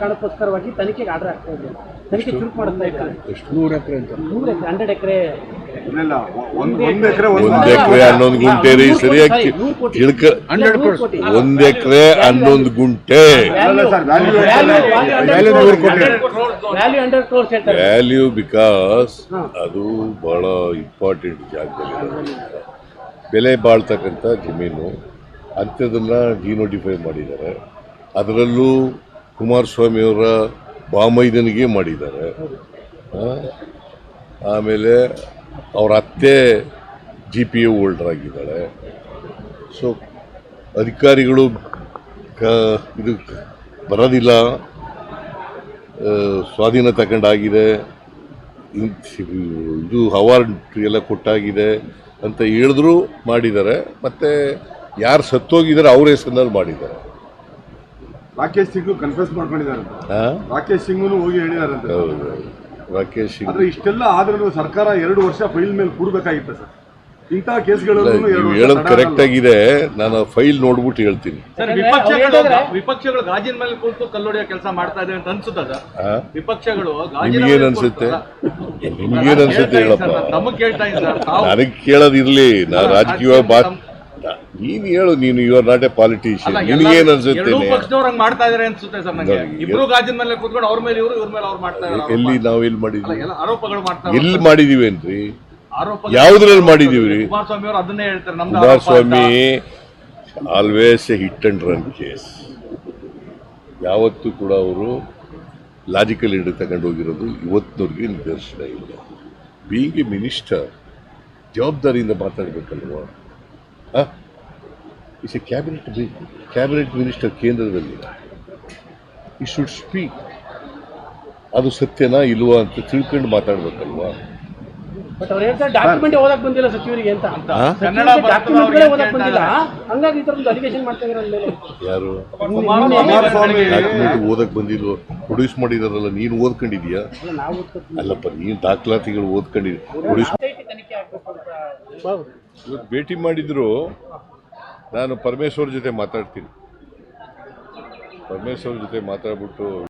ಕಾರಣಕ್ಕೋಸ್ಕರವಾಗಿ ತನಿಖೆಗೆ ಆರ್ಡರ್ ಆಗ್ತಾ ಇದೆ. ತನಿಖೆ ಚುರುಕು ಮಾಡ್ತಾ ಇದ್ದಾರೆ. ಎಷ್ಟು? ನೂರು ಎಕರೆ ಅಂತ. ನೂರು ಎಕರೆ ಹಂಡ್ರೆಡ್ ಎಕರೆ. ಒಂದ್ ಎಕರೆ ಹನ್ನೊಂದು ಗುಂಟೆ ರೀ ಸರಿಯಾಗಿ ತಿಳ್ಕ ಒಂದ್ ಎಕರೆ ಹನ್ನೊಂದು ಗುಂಟೆ. ಅಲ್ಲ ಸರ್, ವ್ಯಾಲ್ಯೂ ಬಿಕಾಸ್ ಅದು ಬಹಳ ಇಂಪಾರ್ಟೆಂಟ್ ಜಾಗದಲ್ಲಿ. ಬೆಲೆ ಬಾಳ್ತಕ್ಕಂಥ ಜಮೀನು ಅಂತದನ್ನ ಡಿನೋಟಿಫೈ ಮಾಡಿದ್ದಾರೆ. ಅದರಲ್ಲೂ ಕುಮಾರಸ್ವಾಮಿಯವರ ಬಾಮೈದನಿಗೆ ಮಾಡಿದ್ದಾರೆ. ಆಮೇಲೆ ಅವರ ಅತ್ತೆ ಜಿ ಪಿ ಎ ಹೋಲ್ಡರ್ ಆಗಿದ್ದಾಳೆ. ಸೊ ಅಧಿಕಾರಿಗಳು ಕ, ಇದು ಬರೋದಿಲ್ಲ. ಸ್ವಾಧೀನ ತಗೊಂಡಾಗಿದೆ. ಇದು ಅವಾರ್ಡ್ ಎಲ್ಲ ಕೊಟ್ಟಾಗಿದೆ ಅಂತ ಹೇಳಿದ್ರು ಮಾಡಿದ್ದಾರೆ. ಮತ್ತು ಯಾರು ಸತ್ತೋಗಿದ್ದಾರೆ ಅವ್ರ ಹೆಸರಿನಲ್ಲಿ ಮಾಡಿದ್ದಾರೆ. ರಾಕೇಶ್ ಸಿಂಗ್ ಕನ್ಫ್ಯೂಸ್ ಮಾಡ್ಕೊಂಡಿದ್ದಾರೆ? ರಾಕೇಶ್ ಸಿಂಗ್ ಹೋಗಿ ಹೇಳಿದಾರಂತೆ ಹೌದು ರಾಕೇಶ್ ಸಿಂಗ್ ಆದ್ರೆ ಇಷ್ಟೆಲ್ಲ ಆದ್ರೂ ಸರ್ಕಾರ ಎರಡು ವರ್ಷ ಫೈಲ್ ಮೇಲೆ ಕೂಡಬೇಕಾಗಿತ್ತು ಸರ್. ಇಂತಹ ಕೇಸ್ಗಳನ್ನು ನೀವು ಹೇಳೋದು ಕರೆಕ್ಟ್ ಆಗಿದೆ. ನಾನು ಫೈಲ್ ನೋಡ್ಬಿಟ್ಟು ಹೇಳ್ತೀನಿ. ಸರ್ ವಿಪಕ್ಷಗಳು ಗಾಜಿನ ಮೇಲೆ ಕುಳಿತು ಕಲ್ಲೊಡೆಯೋ ಕೆಲಸ ಮಾಡ್ತಾ ಇದೆ ಅಂತ ಅನ್ಸುತ್ತ? ವಿಪಕ್ಷಗಳು ನಿಮ್ಗೇನ್ ಅನ್ಸುತ್ತೆ? ನಿಮ್ಗೇನ್ ಅನ್ಸುತ್ತೆ ಹೇಳಪ್ಪ. ನನಗೆ ಕೇಳೋದಿರ್ಲಿ. ನಾ ರಾಜಕೀಯ ಬಾ ನೀನ್ ಹೇಳು ನೀನು you are not a politician ನಿನಗೇನ್ ಮಾಡ್ತಾ ಇದಾರೆ ಅನ್ಸುತ್ತೆ ಸರ್ ನಂಗೆ. ಇಬ್ರು ಗಾಜಿನ ಮೇಲೆ ಕೂತ್ಕೊಂಡು ಅವ್ರ ಮೇಲೆ ಇವರು ಇವ್ರ ಮೇಲೆ ಅವ್ರು ಮಾಡ್ತಾ ಇದಾರೆ ಎಲ್ಲಿ ನಾವು ಎಲ್ಲಿ ಮಾಡಿದ್ವಿ? ಎಲ್ಲ ಆರೋಪಗಳು ಮಾಡ್ತಾ ಎಲ್ಲಿ ಮಾಡಿದೀವೇನ್ರಿ ಏನ್ರಿ ಯಾವ್ದ್ರಲ್ಲಿ ಮಾಡಿದೀವಿ? ಕುಮಾರಸ್ವಾಮಿ ಅವರು ಅದನ್ನೇ ಹೇಳ್ತಾರೆ ನಮ್ದು ಆರೋಪ ಅಂತ. Kumaraswamy always a hit and run case ಯಾವತ್ತೂ ಕೂಡ ಅವರು ಲಾಜಿಕಲ್ ಹಿಡಿದು ತಗೊಂಡು ಹೋಗಿರೋದು ಇವತ್ತಿನವ್ರಿಗೆ ನಿದರ್ಶನ ಇಲ್ಲ. ಬೀಂಗ್ ಎ ಮಿನಿಸ್ಟರ್ ಜವಾಬ್ದಾರಿಯಿಂದ ಮಾತಾಡಬೇಕಲ್ವಾ? Is a cabinet cabinet minister ಕೇಂದ್ರದಲ್ಲಿ ಈ ಶುಡ್ ಸ್ಪೀಕ್ ಅದು ಸತ್ಯನಾ ಇಲ್ವಾ ಅಂತ ತಿಳ್ಕೊಂಡು ಮಾತಾಡ್ಬೇಕಲ್ವಾ? ಬಟ್ ಅವ್ರು ಹೇಳ್ತಾರೆ ಡಾಕ್ಯುಮೆಂಟ್ ಓದಕ್ ಬಂದಿಲ್ಲ ಸಚಿವರಿಗೆ ಅಂತ ಆ? ಕನ್ನಡ ಡಾಕ್ಯುಮೆಂಟ್ ಬರ್ತದವ್ರು ಓದಕ್ ಬಂದಿಲ್ಲ. ಕೇಳ್ತಾರೆ? ಹಂಗಾಗಿ ಈ ಅಲಿಗೇಷನ್ ಮಾಡ್ತಾ ಇದ್ದಾರೆ. ಮೇಲೆ ಯಾರು ಡಾಕ್ಯುಮೆಂಟ್ ಓದಕ್ ಬಂದಿಲ್ವ? ಪ್ರೊಡ್ಯೂಸ್ ಮಾಡಿದಾರಲ್ಲ ನೀನು ಓದ್ಕೊಂಡಿದ್ಯಾ ಅಲ್ಲಪ್ಪ ನೀನು ದಾಖಲಾತಿಗಳು ಓದ್ಕೊಂಡಿದ್ಯ ಪ್ರೊಡ್ಯೂಸ್. ಭೇಟಿ ಮಾಡಿದ್ರು. ನಾನು ಪರಮೇಶ್ವರ್ ಜೊತೆ ಮಾತಾಡ್ತೀನಿ. ಪರಮೇಶ್ವರ್ ಜೊತೆ ಮಾತಾಡ್ಬಿಟ್ಟು